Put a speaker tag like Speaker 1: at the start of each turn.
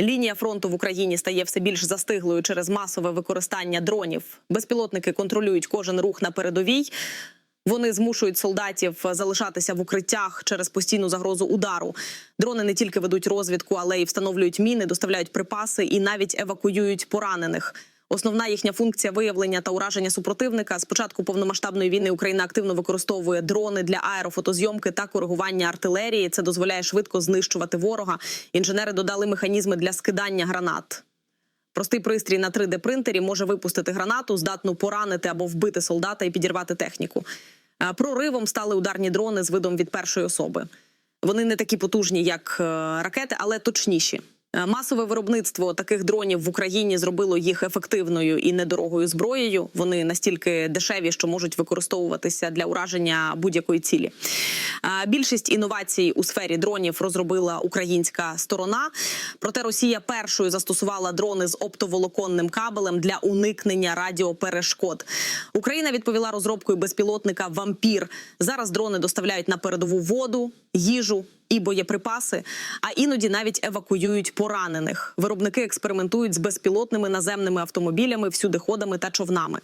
Speaker 1: Лінія фронту в Україні стає все більш застиглою через масове використання дронів. Безпілотники контролюють кожен рух на передовій. Вони змушують солдатів залишатися в укриттях через постійну загрозу удару. Дрони не тільки ведуть розвідку, але й встановлюють міни, доставляють припаси і навіть евакуюють поранених. Основна їхня функція виявлення та ураження супротивника. З початку повномасштабної війни Україна активно використовує дрони для аерофотозйомки та коригування артилерії. Це дозволяє швидко знищувати ворога. Інженери додали механізми для скидання гранат. Простий пристрій на 3D принтері може випустити гранату, здатну поранити або вбити солдата і підірвати техніку. Е, Проривом стали ударні дрони з видом від першої особи. Вони не такі потужні, як е, ракети, але точніші. Е, Масове виробництво таких дронів в Україні зробило їх ефективною і недорогою зброєю. Вони настільки дешеві, що можуть використовуватися для ураження будь-якої цілі. Е, Більшість інновацій у сфері дронів розробила українська сторона. Проте Росія першою застосувала дрони з оптоволоконним кабелем для уникнення радіоперешкод. Україна відповіла розробкою безпілотника Вампір. Зараз дрони доставляють на передову воду, їжу. І боєприпаси, а іноді навіть евакуюють поранених. Виробники експериментують з безпілотними наземними автомобілями, всюдиходами та човнами.